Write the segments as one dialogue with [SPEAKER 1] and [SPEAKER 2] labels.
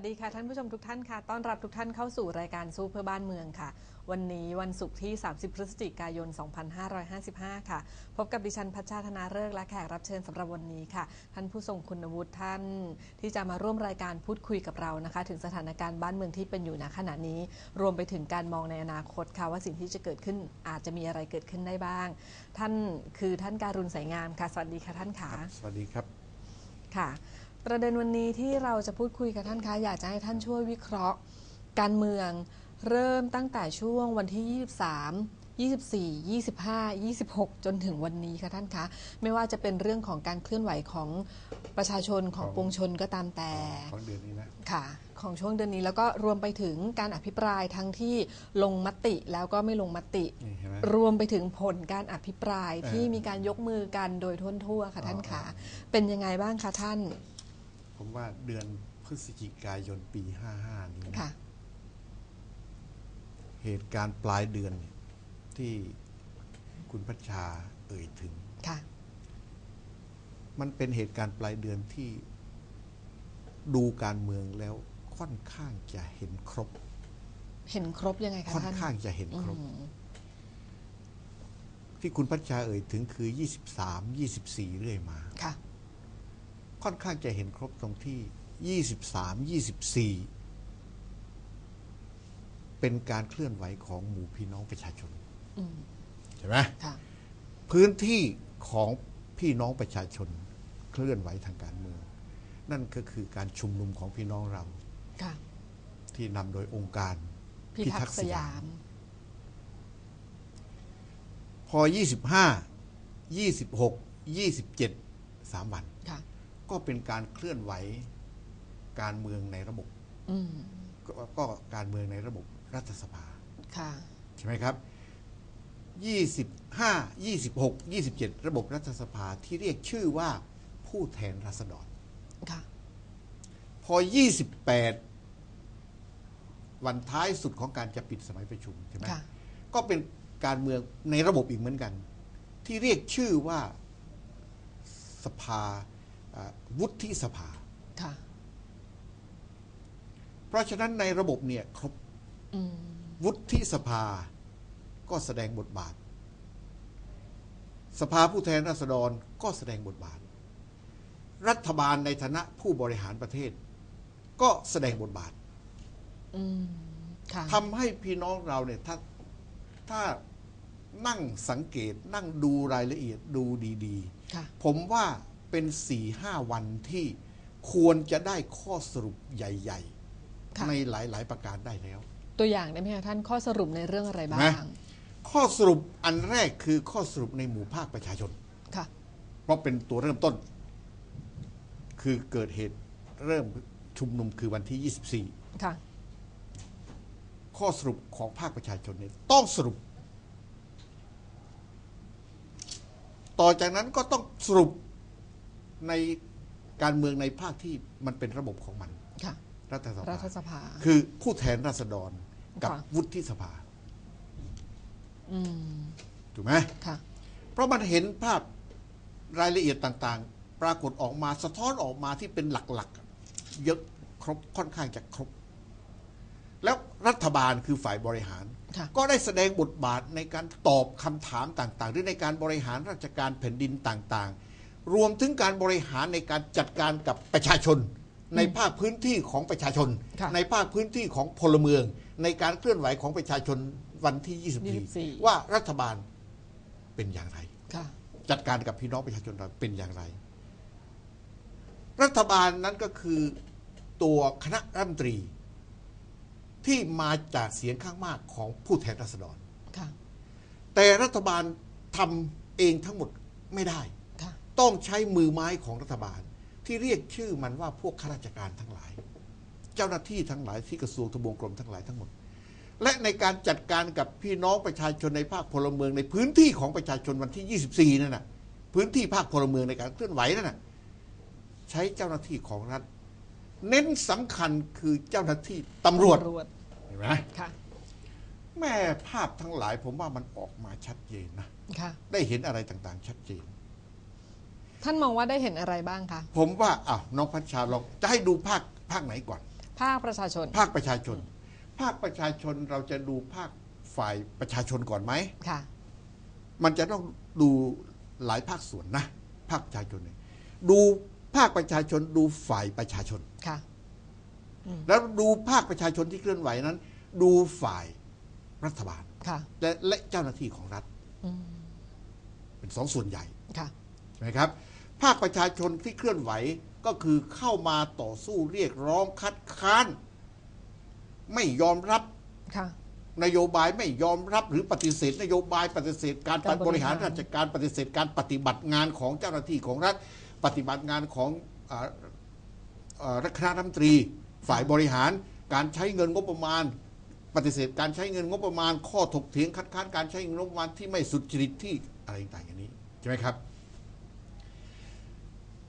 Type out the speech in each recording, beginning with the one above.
[SPEAKER 1] สวัสดีค่ะ ท่านผู้ชมทุกท่านค่ะ ต้อนรับทุกท่านเข้าสู่รายการสู้เพื่อบ้านเมืองค่ะ วันนี้วันศุกร์ที่ 30 พฤศจิกายน 2555 ค่ะ พบกับดิฉันพัชชาธนาเริกษ์และแขกรับเชิญสำหรับวันนี้ค่ะ ท่านผู้ทรงคุณวุฒิท่าน ที่จะมาร่วมรายการพูดคุยกับเรานะคะ ถึงสถานการณ์บ้านเมืองที่เป็นอยู่ณขณะนี้ รวมไปถึงการมองในอนาคตค่ะ ว่าสิ่งที่จะเกิดขึ้นอาจจะมีอะไรเกิดขึ้นได้บ้าง ท่านคือท่านการุณสายงามค่ะ สวัสดีค่ะท่านขา
[SPEAKER 2] สวัสดีครับ
[SPEAKER 1] ค่ะ ประเด็นวันนี้ที่เราจะพูดคุยกับท่านคะอยากจะให้ท่านช่วยวิเคราะห์ การเมืองเริ่มตั้งแต่ช่วงวันที่ 23 24 25 26 จนถึงวันนี้ค่ะท่านคะ ไม่ว่าจะเป็นเรื่องของการเคลื่อนไหวของประชาชนของ
[SPEAKER 2] ของ
[SPEAKER 1] ปวงชนก็ตามแต่
[SPEAKER 2] ของเดือนนี้นะ
[SPEAKER 1] ค่ะ ของช่วงเดือนนี้แล้วก็รวมไปถึงการอภิปรายทั้งที่ลงมติแล้วก็ไม่ลงมติ
[SPEAKER 2] นี่เห็นไหม
[SPEAKER 1] รวมไปถึงผลการอภิปราย
[SPEAKER 2] เออ
[SPEAKER 1] ที่มีการยกมือกันโดยทั่วทั่วๆค่ะท่าน
[SPEAKER 2] อ๋อ
[SPEAKER 1] คะเป็นยังไงบ้างคะท่าน
[SPEAKER 2] ผมว่าเดือนพฤศจิกายนปี55นี้นะ
[SPEAKER 1] ค่ะ
[SPEAKER 2] เหตุการณ์ปลายเดือนเนี่ยที่คุณพัชชาเอ่ยถึง
[SPEAKER 1] ค่ะ
[SPEAKER 2] มันเป็นเหตุการณ์ปลายเดือนที่ดูการเมืองแล้วค่อนข้างจะเห็นครบ
[SPEAKER 1] เห็นครบยังไงคะ
[SPEAKER 2] ค่อน
[SPEAKER 1] ท่าน
[SPEAKER 2] ข้างจะเห็นครบ
[SPEAKER 1] อืม
[SPEAKER 2] ที่คุณพัชชาเอ่ยถึงคือ 23 24 เรื่อยมา
[SPEAKER 1] ค่ะ
[SPEAKER 2] ค่อนข้างจะเห็นครบตรงที่ 23 24 เป็นการเคลื่อนไหวของหมู่พี่น้องประชาชน
[SPEAKER 1] อืม
[SPEAKER 2] ใช่ไหม
[SPEAKER 1] ค่ะ
[SPEAKER 2] พื้นที่ของพี่น้องประชาชนเคลื่อนไหวทางการเมือง นั่นก็คือการชุมนุมของพี่น้องเรา
[SPEAKER 1] ค่ะ
[SPEAKER 2] ที่นำโดยองค์การ
[SPEAKER 1] พิทักษ์สยาม
[SPEAKER 2] พอ 25 26 27 3 วัน
[SPEAKER 1] ค่ะ
[SPEAKER 2] ก็เป็นการเคลื่อนไหวการเมืองในระบบ
[SPEAKER 1] อืม
[SPEAKER 2] ก็ก็การเมืองในระบบรัฐสภา
[SPEAKER 1] ค่ะ
[SPEAKER 2] ใช่ไหมครับ 25 26 27 ระบบรัฐสภาที่เรียกชื่อว่าผู้แทนราษฎร
[SPEAKER 1] ค่ะ
[SPEAKER 2] พอ 28 วันท้ายสุดของการจะปิดสมัยประชุมใช่ไหม
[SPEAKER 1] ค่ะ
[SPEAKER 2] ก็เป็นการเมืองในระบบอีกเหมือนกัน ที่เรียกชื่อว่าสภาอ่า วุฒิสภา
[SPEAKER 1] ค่ะ
[SPEAKER 2] เพราะฉะนั้นในระบบเนี่ยครบ
[SPEAKER 1] อืม
[SPEAKER 2] วุฒิสภาก็แสดงบทบาท สภาผู้แทนราษฎรก็แสดงบทบาท รัฐบาลในฐานะผู้บริหารประเทศ ก็แสดงบทบาท
[SPEAKER 1] อืมค่ะ
[SPEAKER 2] ทำให้พี่น้องเราเนี่ยถ้าถ้านั่งสังเกตนั่งดูรายละเอียดดูดี
[SPEAKER 1] ค่ะ
[SPEAKER 2] ๆ ผมว่า เป็นสี่ห้าวันที่ควรจะได้ข้อสรุปใหญ่
[SPEAKER 1] ค่ะ
[SPEAKER 2] ๆในหลาย ๆ ประการได้แล้ว
[SPEAKER 1] ตัวอย่างได้ไหมคะท่านข้อสรุปในเรื่องอะไรบ้าง
[SPEAKER 2] นะ ข้อสรุปอันแรกคือข้อสรุปในหมู่ภาคประชาชน
[SPEAKER 1] ค่ะ
[SPEAKER 2] เพราะเป็นตัวเริ่มต้น คือเกิดเหตุเริ่มชุมนุมคือวันที่
[SPEAKER 1] ค่ะ
[SPEAKER 2] 24 ข้อสรุปของภาคประชาชนเนี่ยต้องสรุป ต่อจากนั้นก็ต้องสรุป ในการเมืองในภาคที่มันเป็นระบบของมัน
[SPEAKER 1] ค่ะ
[SPEAKER 2] รัฐส
[SPEAKER 1] รั
[SPEAKER 2] ภา
[SPEAKER 1] ฐสภา
[SPEAKER 2] คือผู้แทนราษฎรกับ
[SPEAKER 1] ค่ะ
[SPEAKER 2] วุฒิสภา
[SPEAKER 1] อืม
[SPEAKER 2] ถูกไหม
[SPEAKER 1] ค่ะ
[SPEAKER 2] เพราะมันเห็นภาพรายละเอียดต่างๆ ปรากฏออกมาสะท้อนออกมาที่เป็นหลักๆ เยอะครบค่อนข้างจะครบ แล้วรัฐบาลคือฝ่ายบริหาร
[SPEAKER 1] ค่ะ
[SPEAKER 2] ก็ได้แสดงบทบาทในการตอบคำถามต่างๆ หรือในการบริหารราชการแผ่นดินต่างๆ รวมถึงการบริหารในการจัดการกับประชาชน ในภาคพื้นที่ของประชาชน
[SPEAKER 1] ค่ะ
[SPEAKER 2] ในภาคพื้นที่ของพลเมือง ในการเคลื่อนไหวของประชาชนวันที่ 24
[SPEAKER 1] 24
[SPEAKER 2] ว่ารัฐบาลเป็นอย่างไร
[SPEAKER 1] ค่ะ
[SPEAKER 2] จัดการกับพี่น้องประชาชนเราเป็นอย่างไร รัฐบาลนั้นก็คือตัวคณะรัฐมนตรี ที่มาจากเสียงข้างมากของผู้แทนราษฎร
[SPEAKER 1] ค่ะ
[SPEAKER 2] แต่รัฐบาลทำเองทั้งหมดไม่ได้
[SPEAKER 1] ค่ะ
[SPEAKER 2] ต้องใช้มือไม้ของรัฐบาล ที่เรียกชื่อมันว่าพวกข้าราชการทั้งหลาย เจ้าหน้าที่ทั้งหลายที่กระทรวงทบวงกรมทั้งหลายทั้งหมด และในการจัดการกับพี่น้องประชาชนในภาคพลเมืองในพื้นที่ของประชาชนวันที่ 24 นั่นน่ะพื้นที่ภาคพลเมืองในการเคลื่อนไหวนั่นน่ะใช้เจ้าหน้าที่ของรัฐ เน้นสำคัญคือเจ้าหน้าที่ตำรวจ
[SPEAKER 1] ตำรวจ
[SPEAKER 2] เห็นไหม
[SPEAKER 1] ค่ะ
[SPEAKER 2] แม่ภาพทั้งหลายผมว่ามันออกมาชัดเจนนะ
[SPEAKER 1] ค่ะ
[SPEAKER 2] ได้เห็นอะไรต่างๆ ชัดเจน
[SPEAKER 1] ท่านมองว่าได้เห็นอะไรบ้างคะ
[SPEAKER 2] ผมว่าอ้าวน้องพัชชาลองจะให้ดูภาคภาคไหนก่อน
[SPEAKER 1] ภาคประชาชน
[SPEAKER 2] ภาคประชาชน ภาคประชาชนเราจะดูภาคฝ่ายประชาชนก่อนไหม
[SPEAKER 1] ค่ะ
[SPEAKER 2] มันจะต้องดูหลายภาคส่วนนะ ภาคประชาชนเนี่ยดูภาคประชาชนดูฝ่ายประชาชน
[SPEAKER 1] ค่ะ
[SPEAKER 2] แล้วดูภาคประชาชนที่เคลื่อนไหวนั้น ดูฝ่ายรัฐบาล
[SPEAKER 1] ค่ะ
[SPEAKER 2] และและเจ้าหน้าที่ของรัฐ
[SPEAKER 1] อืม
[SPEAKER 2] เป็นสองส่วนใหญ่
[SPEAKER 1] ค่ะ
[SPEAKER 2] นะครับ ภาคประชาชนที่เคลื่อนไหวก็คือเข้ามาต่อสู้เรียกร้องคัดค้าน ไม่ยอมรับ
[SPEAKER 1] ค่ะ
[SPEAKER 2] นโยบายไม่ยอมรับหรือปฏิเสธ นโยบายปฏิเสธ การ
[SPEAKER 1] การ
[SPEAKER 2] บบริ
[SPEAKER 1] ริ
[SPEAKER 2] หา
[SPEAKER 1] หารร
[SPEAKER 2] ราชการปฏิเสธการปฏิบัติงานของเจ้าหน้าที่ของรัฐ ปฏิบัติงานของอ่าอ่าคณะรัฐมนตรี ฝ่ายบริหารการใช้เงินงบประมาณ ปฏิเสธการใช้เงินงบประมาณ ข้อถกเถียงคัดค้านการใช้เงินงบประมาณที่ไม่สุจริตที่อะไรต่างๆอย่างนี้ใช่ไหมครับ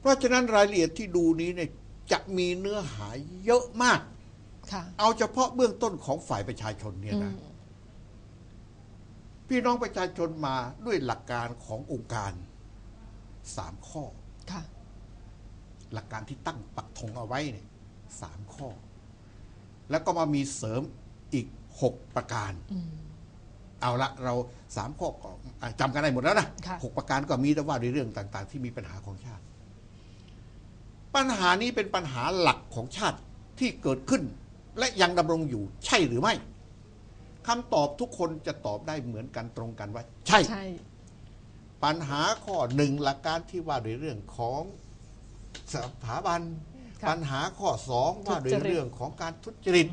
[SPEAKER 2] เพราะฉะนั้นรายละเอียดที่ดูนี้เนี่ยจะมีเนื้อหาเยอะมาก
[SPEAKER 1] ค่ะ
[SPEAKER 2] เอาเฉพาะเบื้องต้นของฝ่ายประชาชนเนี่ย
[SPEAKER 1] อื
[SPEAKER 2] นะ
[SPEAKER 1] ม
[SPEAKER 2] พี่น้องประชาชนมาด้วยหลักการขององค์การสามข้อ
[SPEAKER 1] ค่ะ
[SPEAKER 2] หลักการที่ตั้งปักธงเอาไว้เนี่ยสามข้อ แล้วก็มามีเสริมอีกหกประการ
[SPEAKER 1] อืม
[SPEAKER 2] เอาละเราสามข้อก็อะจำกันได้หมดแล้วนะ
[SPEAKER 1] ค่ะ
[SPEAKER 2] หกประการก็มีแต่ว่าในเรื่องต่าง ๆ ที่มีปัญหาของชาติ ปัญหานี้เป็นปัญหาหลักของชาติที่เกิดขึ้น และยังดำรงอยู่ใช่หรือไม่คำตอบทุกคนจะตอบได้เหมือนกันตรงกันว่า ใช่
[SPEAKER 1] ใช่
[SPEAKER 2] ปัญหาข้อหนึ่งหลักการที่ว่าด้วยเรื่องของสถาบัน
[SPEAKER 1] ค่ะ
[SPEAKER 2] ปัญหาข้อสองว่าด้วยเรื่องของการทุจริต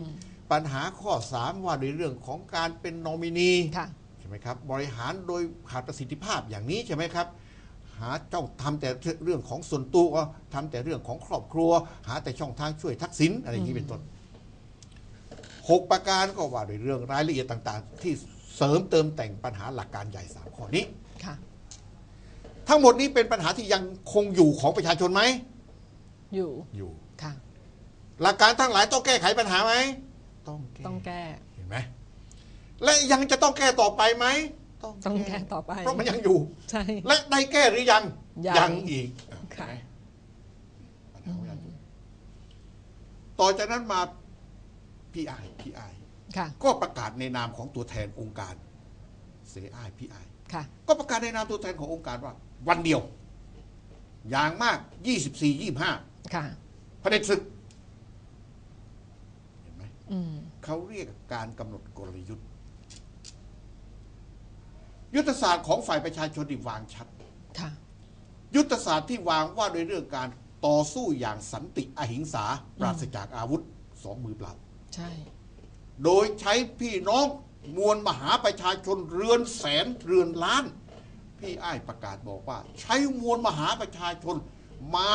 [SPEAKER 2] ปัญหาข้อสามว่าด้วยเรื่องของการเป็นนอมินี
[SPEAKER 1] ค่ะ
[SPEAKER 2] ใช่ไหมครับ บริหารโดยขาดประสิทธิภาพอย่างนี้ใช่ไหมครับ หาจ้องทำแต่เรื่องของส่วนตัวทำแต่เรื่องของครอบครัว หาแต่ช่องทางช่วยทักษิณอะไรอย่างนี้เป็นต้นหกประการก็ว่าด้วยเรื่องรายละเอียดต่างๆ ที่เสริมเติมแต่งปัญหาหลักการใหญ่สามข้อนี้
[SPEAKER 1] ค่ะ
[SPEAKER 2] ทั้งหมดนี้เป็นปัญหาที่ยังคงอยู่ของประชาชนไหม
[SPEAKER 1] อยู่
[SPEAKER 2] อยู่
[SPEAKER 1] ค่ะ
[SPEAKER 2] หลักการทั้งหลายต้องแก้ไขปัญหาไหม ต้องแก้
[SPEAKER 1] ต้องแก้
[SPEAKER 2] เห็นไหม และยังจะต้องแก้ต่อไปไหม
[SPEAKER 1] ต้องแก้ต่อไป
[SPEAKER 2] เพราะมันยังอยู่
[SPEAKER 1] ใช่
[SPEAKER 2] และได้แก้หรือยัง
[SPEAKER 1] ยัง
[SPEAKER 2] อีก
[SPEAKER 1] ค่ะ
[SPEAKER 2] เห็นไหมปัญหาของยังอยู่ต่อจากนั้นมาพี่ไอพี่ไอ
[SPEAKER 1] ค่ะ
[SPEAKER 2] ก็ประกาศในนามของตัวแทนองค์การเสไอพี่ไอ
[SPEAKER 1] ค่ะ
[SPEAKER 2] ก็ประกาศในนามตัวแทนขององค์การว่า วันเดียว อย่างมาก 24 25
[SPEAKER 1] ค่ะ
[SPEAKER 2] เผด็จศึก เห็นไหม
[SPEAKER 1] อืม
[SPEAKER 2] เขาเรียกการกำหนดกลยุทธ์ ยุทธศาสตร์ของฝ่ายประชาชนที่วางชัด
[SPEAKER 1] ค่ะ
[SPEAKER 2] ยุทธศาสตร์ที่วางว่าโดยเรื่องการต่อสู้อย่างสันติอหิงสาปราศจากอาวุธสองมือเปล่า
[SPEAKER 1] ใช่
[SPEAKER 2] โดยใช้พี่น้องมวลมหาประชาชนเรือนแสนเรือนล้าน พี่อ้ายประกาศบอกว่า ใช้มวลมหาประชาชนมา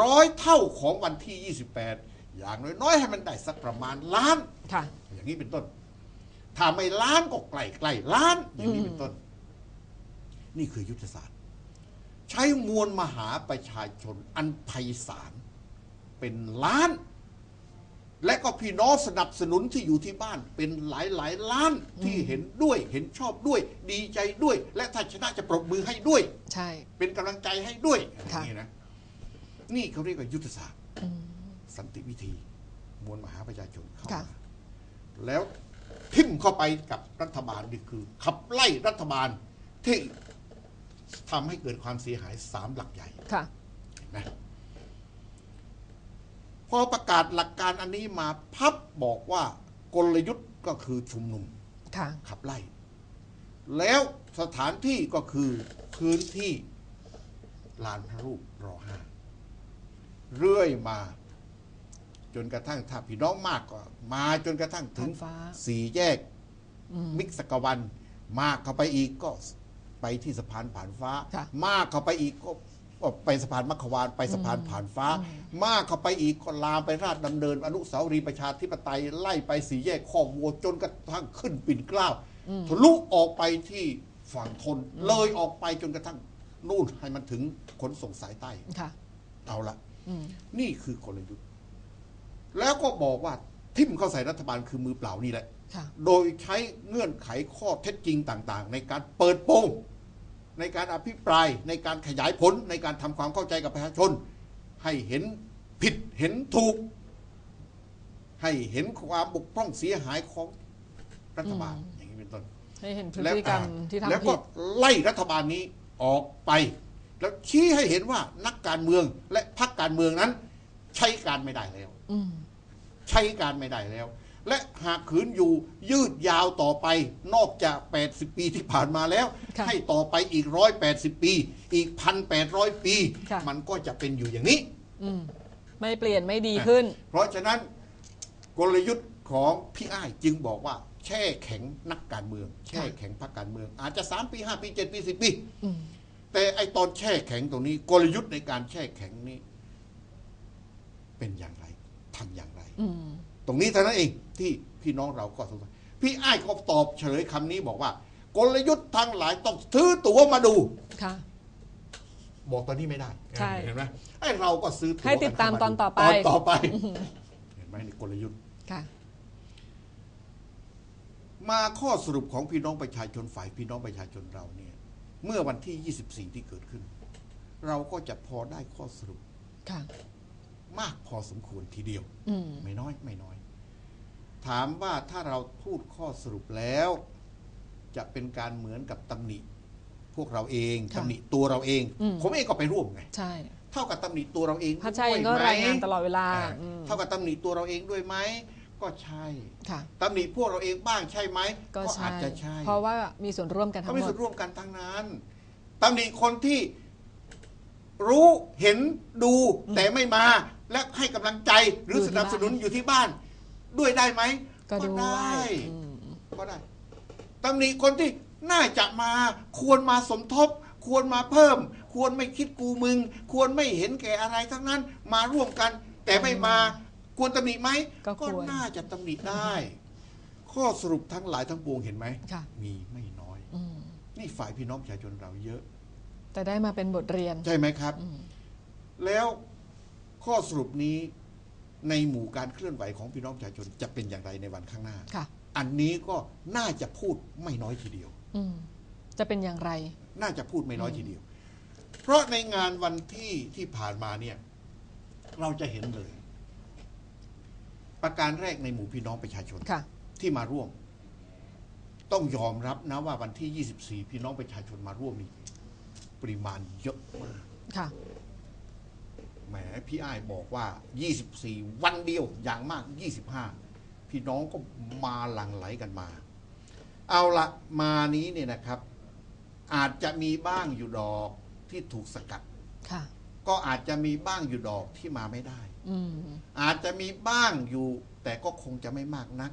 [SPEAKER 2] ร้อยเท่าของวันที่ 28 อย่างน้อยๆ ให้มันได้สักประมาณล้าน
[SPEAKER 1] ค่ะ
[SPEAKER 2] อย่างนี้เป็นต้น ถ้าไม่ล้านก็ใกล้ใกล้ๆล้าน อย่างนี้เป็นต้น นี่คือยุทธศาสตร์ ใช้มวลมหาประชาชนอันไพศาลเป็นล้าน และก็พี่น้องสนับสนุนที่อยู่ที่บ้านเป็นหลายหลายๆล้านที่เห็นด้วยเห็นชอบด้วย ดีใจด้วย และถ้าชนะจะปรบมือให้ด้วย
[SPEAKER 1] ใช่
[SPEAKER 2] เป็นกำลังใจให้ด้วยอ
[SPEAKER 1] ค่ะ
[SPEAKER 2] ย่างนี้นะนี่เขาเรียกว่ายุทธศาสตร์
[SPEAKER 1] อืม
[SPEAKER 2] สันติวิธี มวลมหาประชาชนเข้า
[SPEAKER 1] ค่ะ
[SPEAKER 2] มาแล้วทิ่มเข้าไปกับรัฐบาลนี่คือ ขับไล่รัฐบาลที่ ทำให้เกิดความเสียหายสามหลักใหญ่
[SPEAKER 1] ค่ะ
[SPEAKER 2] เห็นไหมพอประกาศหลักการอันนี้มาพับบอกว่ากลยุทธ์ก็คือชุมนุม
[SPEAKER 1] ค่ะ
[SPEAKER 2] ขับไล่ แล้วสถานที่ก็คือพื้นที่ลานพระรูปรอห้าเรื่อยมา จนกระทั่งถ้าพี่น้องมากก็ มาจนกระทั่งถึง
[SPEAKER 1] ผ่านฟ้า
[SPEAKER 2] สี่แยก
[SPEAKER 1] อืม
[SPEAKER 2] มิกสกวัน มากเข้าไปอีกก็ ไปที่สะพานผ่านฟ้า
[SPEAKER 1] ค่ะ
[SPEAKER 2] มากเข้าไปอีกก็ก็ไปสะพานมัคควานไปสะพานผ่านฟ้า มากเข้าไปอีกก็ลามไปราชดำเนิน อนุสาวรีย์ประชาธิปไตยไล่ไปสี่แยกข้อกวัวจนกระทั่งขึ้นปิ่นเกล้าทะลุออกไปที่ฝั่งทนเลยออกไปจนกระทั่งนู่นให้มันถึงขนส่งสายใต้
[SPEAKER 1] ค่ะ
[SPEAKER 2] เอาละ
[SPEAKER 1] อืม
[SPEAKER 2] นี่คือกลยุทธ์ แล้วก็บอกว่าทิ่มเข้าใส่รัฐบาลคือมือเปล่านี่แหละ
[SPEAKER 1] ค่ะ
[SPEAKER 2] โดยใช้เงื่อนไขข้อเท็จจริงต่าง ๆ ในการเปิดโปง ในการอภิปรายในการขยายผลในการทำความเข้าใจกับประชาชน ให้เห็นผิดเห็นถูก ใหให้เห็นความบกพร่องเสียหายของรัฐบาลอย่างนี้เป็นต้น
[SPEAKER 1] ให้เห็นพฤ
[SPEAKER 2] แล้ว
[SPEAKER 1] ติกรรม
[SPEAKER 2] อ่า
[SPEAKER 1] ที่
[SPEAKER 2] แล้ว
[SPEAKER 1] ทำ
[SPEAKER 2] ก็
[SPEAKER 1] ผิด
[SPEAKER 2] ไล่รัฐบาลนี้ออกไป แล้วชี้ให้เห็นว่านักการเมืองและพรรคการเมืองนั้น ใช้การไม่ได้แล้ว
[SPEAKER 1] อืม
[SPEAKER 2] ใช้การไม่ได้แล้ว และหากขืนอยู่ยืดยาวต่อไปนอกจาก 80 ปีที่ผ่านมาแล้ว
[SPEAKER 1] ค่ะ
[SPEAKER 2] ให้ต่อไปอีก 180 ปี อีก 1,800 ปี
[SPEAKER 1] ค่ะ
[SPEAKER 2] มันก็จะเป็นอยู่อย่างนี้
[SPEAKER 1] อืมไม่เปลี่ยนไม่ดีขึ้น
[SPEAKER 2] เพราะฉะนั้นกลยุทธ์ของพี่อ้ายจึงบอกว่า แช่แข็งนักการเมือง แช่แข็งพรรคการเมือง อาจจะ 3 ปี 5 ปี 7 ปี 10 ปี
[SPEAKER 1] อืม
[SPEAKER 2] แต่ไอตอนแช่แข็งตรงนี้ กลยุทธ์ในการแช่แข็งนี้ เป็นอย่างไรทำอย่างไร
[SPEAKER 1] อืม
[SPEAKER 2] ตรงนี้เท่านั้นเองที่พี่น้องเราก็สงสัยพี่อ้ายก็ตอบเฉลยคำนี้บอกว่า กลยุทธ์ทั้งหลายต้องซื้อตั๋วมาดู
[SPEAKER 1] ค่ะ
[SPEAKER 2] บอกตอนนี้ไม่ได้
[SPEAKER 1] ใช่
[SPEAKER 2] เห็นไหมไอ้เราก็ซื้อตั๋ว
[SPEAKER 1] ให้ติดตาม
[SPEAKER 2] กั
[SPEAKER 1] ตอนต่อไป
[SPEAKER 2] ตอนต่อไป เห็นไหมนี่กลยุทธ์
[SPEAKER 1] ค่ะ
[SPEAKER 2] มาข้อสรุปของพี่น้องประชาชนฝ่ายพี่น้องประชาชนเราเนี่ย เมื่อวันที่ 24 ที่เกิดขึ้น เราก็จะพอได้ข้อสรุป
[SPEAKER 1] ค่ะ
[SPEAKER 2] มากพอสมควรทีเดียว
[SPEAKER 1] อืม
[SPEAKER 2] ไม่น้อยไม่น้อย ถามว่าถ้าเราพูดข้อสรุปแล้ว จะเป็นการเหมือนกับตำหนิ พวกเราเอง
[SPEAKER 1] ค่ะ
[SPEAKER 2] ตำหนิตัวเราเอง
[SPEAKER 1] อืม
[SPEAKER 2] ผมเองก็ไปร่วมไง
[SPEAKER 1] ใช่
[SPEAKER 2] เท่ากับตำหนิตัวเราเอง
[SPEAKER 1] พัชชัย
[SPEAKER 2] ด้วย
[SPEAKER 1] ก็
[SPEAKER 2] ไหม
[SPEAKER 1] รายงานตลอดเวลา
[SPEAKER 2] อ่า
[SPEAKER 1] อืม
[SPEAKER 2] เท่ากับตำหนิตัวเราเองด้วยไหมก็ใช่
[SPEAKER 1] ค่ะ
[SPEAKER 2] ตำหนิพวกเราเองบ้างใช่ไหม
[SPEAKER 1] ก็ใช่
[SPEAKER 2] อาจจะใช่
[SPEAKER 1] เพราะว่ามีส่วนร่วมกันทั้
[SPEAKER 2] เขา
[SPEAKER 1] ง
[SPEAKER 2] มี
[SPEAKER 1] หม
[SPEAKER 2] ส่
[SPEAKER 1] ด
[SPEAKER 2] วนร่วมกันทั้งนั้นตำหนิคนที่รู้เห็นดูแต่ไม่มา และให้กำลังใจหรือ
[SPEAKER 1] อยู่
[SPEAKER 2] ส
[SPEAKER 1] ที่
[SPEAKER 2] นับสนุนอยู่ที่บ้าน ด้วยได้ไหม
[SPEAKER 1] ก็ดู
[SPEAKER 2] ได้
[SPEAKER 1] ไว้อืม
[SPEAKER 2] ก็ได้ตำหนิคนที่น่าจะมาควรมาสมทบ ควรมาเพิ่ม ควรไม่คิดกูมึง ควรไม่เห็นแก่อะไรทั้งนั้นมาร่วมกัน แต่ไม่มาควรตำหนิไหม
[SPEAKER 1] ก็ควร
[SPEAKER 2] น่าจะตำหนิได้ ข้อสรุปทั้งหลายทั้งปวงเห็นไหม
[SPEAKER 1] ค่ะ
[SPEAKER 2] มีไม่น้อย
[SPEAKER 1] อืม
[SPEAKER 2] นี่ฝ่ายพี่น้องประชาชนเราเยอะ
[SPEAKER 1] แต่ได้มาเป็นบทเรียน
[SPEAKER 2] ใช่ไหมครับ
[SPEAKER 1] อืม
[SPEAKER 2] แล้ว ข้อสรุปนี้ในหมู่การเคลื่อนไหวของพี่น้องประชาชนจะเป็นอย่างไรในวันข้างหน้า
[SPEAKER 1] ค่ะ
[SPEAKER 2] อันนี้ก็น่าจะพูดไม่น้อยทีเดียว
[SPEAKER 1] อืมจะเป็นอย่างไร
[SPEAKER 2] น่าจะพูดไม่น้อยทีเดียว เพราะในงานวันที่ที่ผ่านมาเนี่ย เราจะเห็นเลย ประการแรกในหมู่พี่น้องประชาชน
[SPEAKER 1] ค่ะ
[SPEAKER 2] ที่มาร่วม ต้องยอมรับนะว่าวันที่ 24 พี่น้องประชาชนมาร่วมนี่ปริมาณเยอะมาก
[SPEAKER 1] ค่ะ
[SPEAKER 2] แหมพี่อ้ายบอกว่า 24 วันเดียวอย่างมาก 25 พี่น้องก็มาหลั่งไหลกันมา เอาละมานี้เนี่ยนะครับ อาจจะมีบ้างอยู่ดอกที่ถูกสกัด
[SPEAKER 1] ค่ะ
[SPEAKER 2] ก็อาจจะมีบ้างอยู่ดอกที่มาไม่ได้
[SPEAKER 1] อืม
[SPEAKER 2] อาจจะมีบ้างอยู่ แต่ก็คงจะไม่มากนัก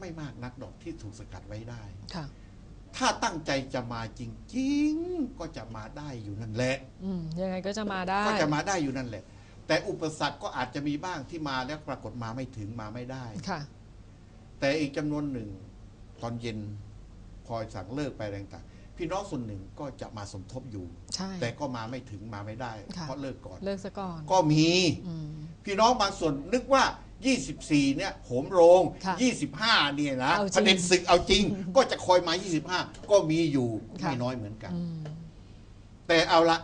[SPEAKER 2] ไม่มากนักดอกที่ถูกสกัดไว้ได้
[SPEAKER 1] ค่ะ
[SPEAKER 2] ถ้าตั้งใจจะมาจริง ๆ ก็จะมาได้อยู่นั่นแหละ
[SPEAKER 1] อืมยังไงก็จะมาได้
[SPEAKER 2] ก็จะมาได้อยู่นั่นแหละ แต่อุปสรรคก็อาจจะมีบ้างที่มาแล้วปรากฏมาไม่ถึงมาไม่ได้
[SPEAKER 1] ค่ะ
[SPEAKER 2] แต่อีกจำนวนหนึ่ง ตอนเย็นพอสั่งเลิกไปอะไรต่างๆพี่น้องส่วนหนึ่งก็จะมาสมทบอยู่
[SPEAKER 1] ใช่
[SPEAKER 2] แต่ก็มาไม่ถึงมาไม่ได้
[SPEAKER 1] ค่ะ
[SPEAKER 2] เพราะเลิกก่อน
[SPEAKER 1] เลิกซะก่อน
[SPEAKER 2] ก็มี
[SPEAKER 1] อืม
[SPEAKER 2] พี่น้องบางส่วนนึกว่า 24 เนี่ยโหมโรง
[SPEAKER 1] ค่ะ
[SPEAKER 2] 25 เนี่ยนะ
[SPEAKER 1] เอาจริง
[SPEAKER 2] ประเด็นศึกเอาจริง ก็จะคอยมา 25 ก็มีอยู่
[SPEAKER 1] ค่ะ
[SPEAKER 2] ไม่น้อยเหมือนกัน
[SPEAKER 1] อืม
[SPEAKER 2] แต่เอาละ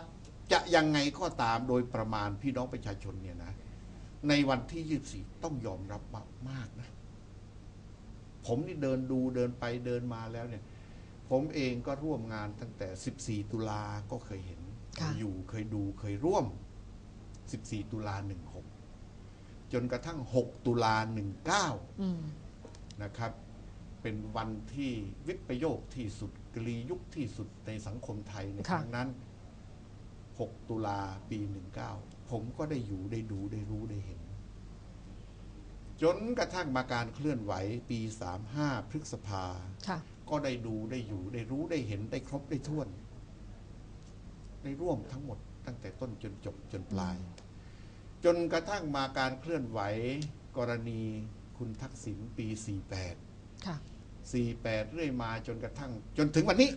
[SPEAKER 2] จะยังไงก็ตามโดยประมาณพี่น้องประชาชนเนี่ยนะ ในวันที่ 24 ต้องยอมรับมากมากนะ ผมนี่เดินดูเดินไปเดินมาแล้วเนี่ย ผมเองก็ร่วมงานตั้งแต่ 14 ตุลาก็เคยเห็นเค
[SPEAKER 1] ค่ะ
[SPEAKER 2] ยอยู่เคยดูเคยร่วม 14 ตุลา 16 จนกระทั่ง 6 ตุลา 19
[SPEAKER 1] อืม
[SPEAKER 2] นะครับ เป็นวันที่วิปโยคที่สุดกรียุคที่สุดในสังคมไทยในค
[SPEAKER 1] ค่ะ
[SPEAKER 2] รั้งนั้น 6 ตุลาปี 19 ผมก็ได้อยู่ได้ดูได้รู้ได้เห็น จนกระทั่งมาการเคลื่อนไหวปี 35 พฤษภา
[SPEAKER 1] ค่ะ
[SPEAKER 2] ก็ได้ดูได้อยู่ได้รู้ได้เห็นได้ครบได้ท้วน ได้ร่วมทั้งหมดตั้งแต่ต้นจนจบจนปลาย จนกระทั่งมาการเคลื่อนไหวกรณีคุณทักษิณปี 48
[SPEAKER 1] ค่ะ
[SPEAKER 2] 48 เรื่อยมาจนกระทั่งจนถึงวันนี้